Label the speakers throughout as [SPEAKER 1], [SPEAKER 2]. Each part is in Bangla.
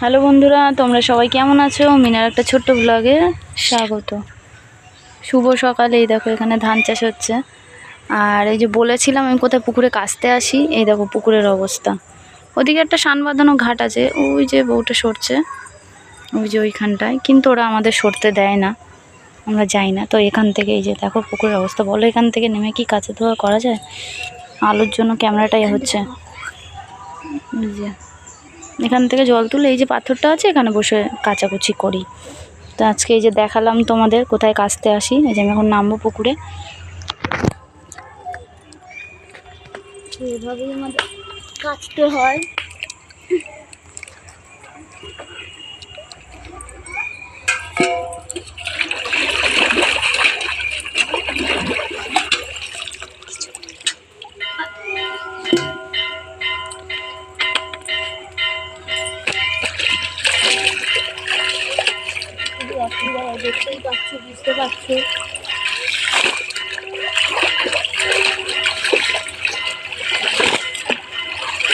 [SPEAKER 1] হ্যালো বন্ধুরা, তোমরা সবাই কেমন আছো? মিনার একটা ছোট্ট ব্লগে স্বাগত। শুভ সকালে, এই দেখো এখানে ধান চাষ হচ্ছে। আর এই যে বলেছিলাম আমি কোথায় পুকুরে কাচতে আসি, এই দেখো পুকুরের অবস্থা। ওদিকে একটা সান বাঁধানো ঘাট আছে, ওই যে বউটা সরছে, ওই যে ওইখানটায়। কিন্তু ওরা আমাদের সরতে দেয় না, আমরা যাই না। তো এখান থেকে এই যে দেখো পুকুরের অবস্থা। বলো এখান থেকে নেমে কি কাছে ধোয়া করা যায়? আলোর জন্য ক্যামেরাটাই হচ্ছে। যে এখান থেকে জল তুলে এই যে পাথরটা আছে, এখানে বসে কাচাকুচি করি। তো আজকে এই যে দেখালাম তোমাদের, কোথায় কাচতে আসি। এই যে আমি এখন নামবো পুকুরে। এভাবেই আমাদের কাচতে হয়। দেখতেই পাচ্ছ বুঝতে পারছ?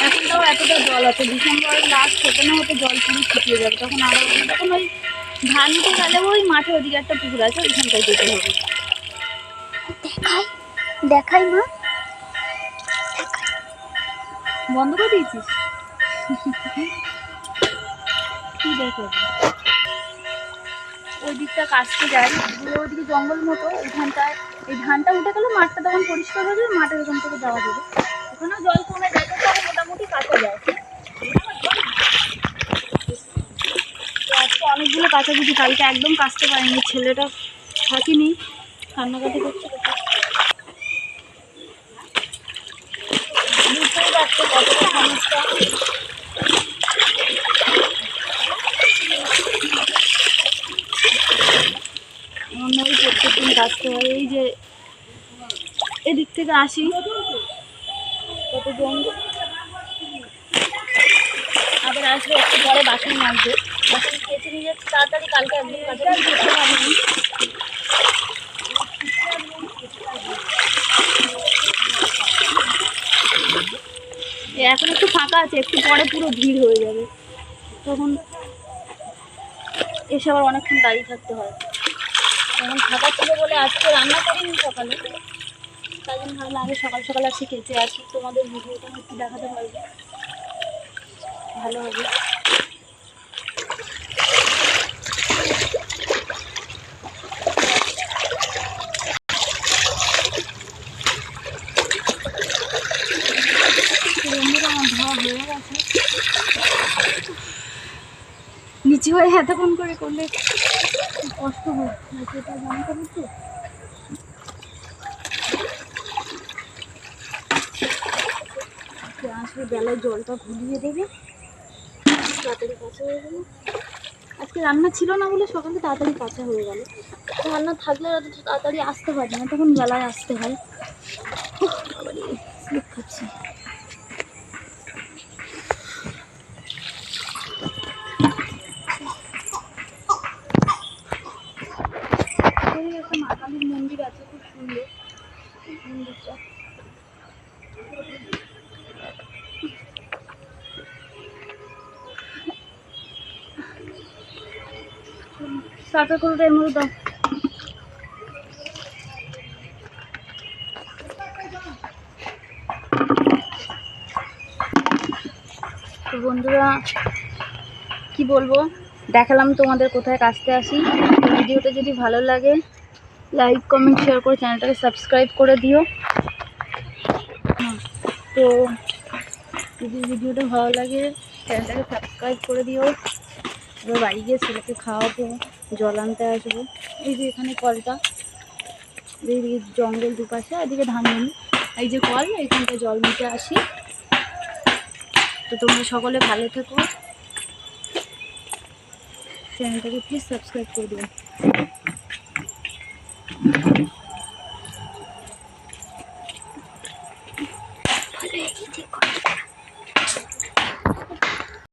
[SPEAKER 1] এখন তাও এতটা জল আছে ডিসেম্বর লাস্ট হতে না হতে জল পুরো শুকিয়ে যাবে। তখন আরও তখন ওই ধান নিতে গেলে ওই মাঠে ওদিকে একটা পুকুর আছে ওইখানটায় যেতে হবে। দেখাই দেখাই মা। বন্ধ করে দিয়েছিস? কি দেখাবি ওই দিকটা কাটতে যাই দিয়ে ওইদিকে জঙ্গল মতো, ওইখানটায় এই ধানটা উঠে গেলে মাঠটা তখন পরিষ্কার হয়ে যাবে, মাঠের ওখান থেকে যাওয়া যাবে। ওখানেও জল কমে যায়, তো মোটামুটি কাটা যায়। আজকে অনেকগুলো কাছাকুচি কালকে একদম কাচতে পারিনি, ছেলেটা থাকিনি, কান্নাকাটি করছে। বুঝতেই সমস্যা আমার নয় প্রত্যেক হয়। এই যে এদিক থেকে আসি। কত জঙ্গল আবার আসবে একটু পরে, বাসন মাজবে। বাসন কেচে নিয়ে যাচ্ছে, তাড়াতাড়ি কালকে পারিনি এই এখন একটু ফাঁকা আছে, একটু পরে পুরো ভিড় হয়ে যাবে। তখন এসে আবার অনেকক্ষণ দাঁড়িয়ে থাকতে হয়। এখন ফাঁকা ছিল বলে আজকে রান্না করিনি সকালে। তাই জন্য ভাবলাম আগে সকাল সকাল আসি কেচে আসি তোমাদের ভিডিওটা একটু দেখাতে পারবে। ভালো হবে। নিচে হয়ে এতক্ষণ করে করলে কষ্ট হয় সেটা জানতে পারছ আসবে বেলায় জলটা ভুলিয়ে দেবে। তাড়াতাড়ি কাঁচা হয়ে গেল। আজকে রান্না ছিল না বলে সকালে তাড়াতাড়ি কাঁচা হয়ে গেল। রান্না থাকলে তাড়াতাড়ি আসতে পারি না, তখন বেলায় আসতে হয়। একটা মা কালীর মন্দির আছে, খুব সুন্দর। মন্দিরটা। বন্ধুরা, কি বলব? দেখালাম তোমাদের কোথায় কাজতে আসি। ভিডিওটা যদি ভালো লাগে লাইক কমেন্ট শেয়ার করে চ্যানেলটাকে সাবস্ক্রাইব করে দিও। তো, যদি ভিডিওটা ভালো লাগে চ্যানেলটাকে সাবস্ক্রাইব করে দিও। এবার বাড়ি গিয়ে ছেলেকে খাওয়াবো, জল আনতে আসব। এই যে এখানে কলটা এইদিকে জঙ্গল দুপাশে এদিকে ধান জমি এই যে কল, এখানটা জল নিতে আসি। তো তোমরা সকলে ভালো থেকো। চ্যানেলটাকে প্লিজ সাবস্ক্রাইব করে দিও। Mm-hmm.